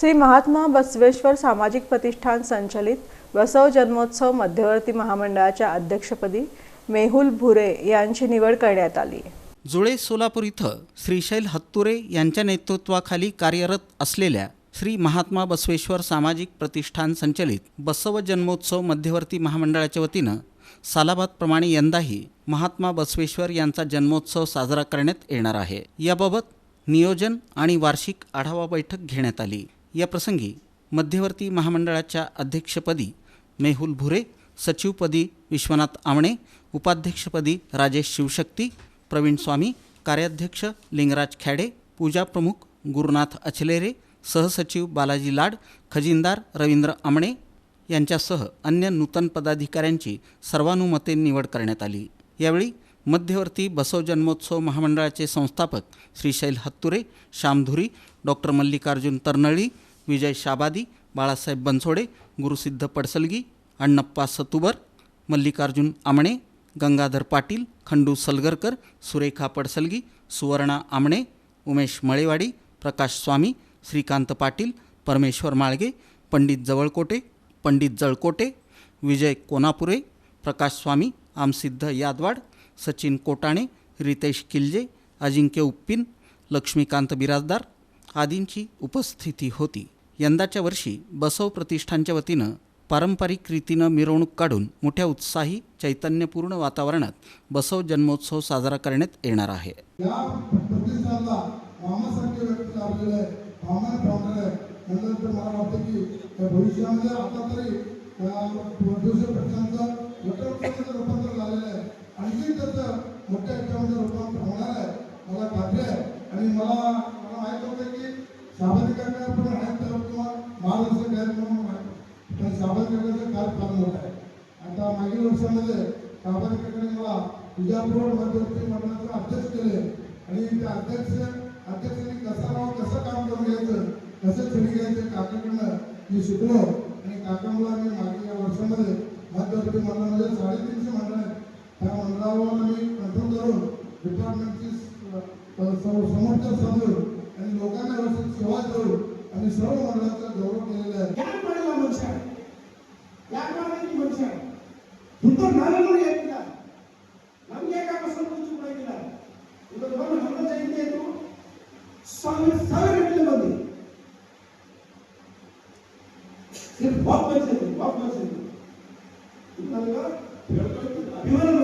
श्री महात्मा बसवेश्वर सामाजिक प्रतिष्ठान संचलित बसव जन्मोत्सव मध्यवर्ती महामंडळाच्या अध्यक्षपदी मेहुल भुरे यांची निवड करण्यात आली. जुळे सोलापूर इथं श्रीशैल हत्तुरे यांच्या नेतृत्वाखाली कार्यरत असलेल्या श्री महात्मा बसवेश्वर सामाजिक प्रतिष्ठान संचलित बसव जन्मोत्सव मध्यवर्ती महामंडळाच्या वतीनं सालाबादप्रमाणे यंदाही महात्मा बसवेश्वर यांचा जन्मोत्सव साजरा करण्यात येणार आहे. याबाबत नियोजन आणि वार्षिक आढावा बैठक घेण्यात आली. या प्रसंगी मध्यवर्ती महामंडळाच्या अध्यक्षपदी मेहुल भुरे सचिवपदी विश्वनाथ आमणे उपाध्यक्षपदी राजेश शिवशक्ती प्रवीण स्वामी कार्याध्यक्ष लिंगराज खॅडे पूजा प्रमुख गुरुनाथ अचलेरे सहसचिव बालाजी लाड खजिनदार रवींद्र आमणे यांच्यासह अन्य नूतन पदाधिकाऱ्यांची सर्वानुमते निवड करण्यात आली. यावेळी मध्यवर्ती बसव जन्मोत्सव महामंडळाचे संस्थापक श्रीशैल हत्तुरे श्यामधुरी डॉक्टर मल्लिकार्जुन तरनळी विजय शाबादी बाळासाहेब बनसोडे गुरुसिद्ध पडसलगी अण्णप्पा सतुबर मल्लिकार्जुन आमणे गंगाधर पाटील खंडू सलगरकर सुरेखा पडसलगी सुवर्णा आमणे उमेश मळेवाडी प्रकाश स्वामी श्रीकांत पाटील परमेश्वर माळगे पंडित जवळकोटे पंडित जळकोटे विजय कोनापुरे प्रकाश स्वामी आमसिद्ध यादवाड सचिन कोटाणे रितेश किल्जे अजिंक्य उप्पिन लक्ष्मीकांत बिराजदार आदींची उपस्थिती होती. यंदाच्या वर्षी बसव प्रतिष्ठानच्या वतीनं पारंपरिक रीतीनं मिरवणूक काढून मोठ्या उत्साही चैतन्यपूर्ण वातावरणात बसव जन्मोत्सव साजरा करण्यात येणार आहे. भविष्यामध्ये आता तरी आणखी त्याचं मोठ्या याच्यामध्ये रूपांतर होणार आहे. मला खात्री आहे. आणि मला मला माहीत होतं की सामाजिकांना पण आहेत तर किंवा मार्गदर्शक आहेत म्हणून माहीत पण शाबादी कार्य फार मोठं आहे. आता मागील वर्षामध्ये शाबादी मला विजापूर मध्यवर्ती मंडळाचे अध्यक्ष केले. आणि त्या अध्यक्ष अध्यक्षांनी कसा राहून कसं काम करून घ्यायचं कसं छडी घ्यायचं काकाकडनं मी शिकलो. आणि काकामुळे मी मागील या वर्षामध्ये मध्यवर्ती मंडळामध्ये साडेतीनशे मंडळ आहेत त्या मंडळावर मी कंट्रोल करून डिपार्टमेंटची समोरच्या समोर आणि लोकांना व्यवस्थित सेवा करून आणि सर्व मंडळाचा गौरव केलेला आहे ಯಾಕೆ ಮನುಷ್ಯ ಯಾಕೆ ಮಾಡಿದ ಮನುಷ್ಯ ಇಂಥ ನಾವೆಲ್ಲರೂ ಏನಿಲ್ಲ ನಮ್ಗೆ ಯಾಕೆ ಸಂತೋಷ ಕೊಡೋದಿಲ್ಲ ಇವತ್ತು ಬಂದು ಹನುಮ ಜಯಂತಿ ಆಯ್ತು ಸಾವಿರ ಸಾವಿರ ಗಟ್ಟಲೆ ಬಂದು ಸಿರ್ಫ್ ವಾಕ್ ಬಂದಿದೆ ವಾಕ್ ಬಂದಿದೆ ನನಗೆ ಹೇಳ್ಕೊಳ್ತೀನಿ ಅಭಿಮಾನ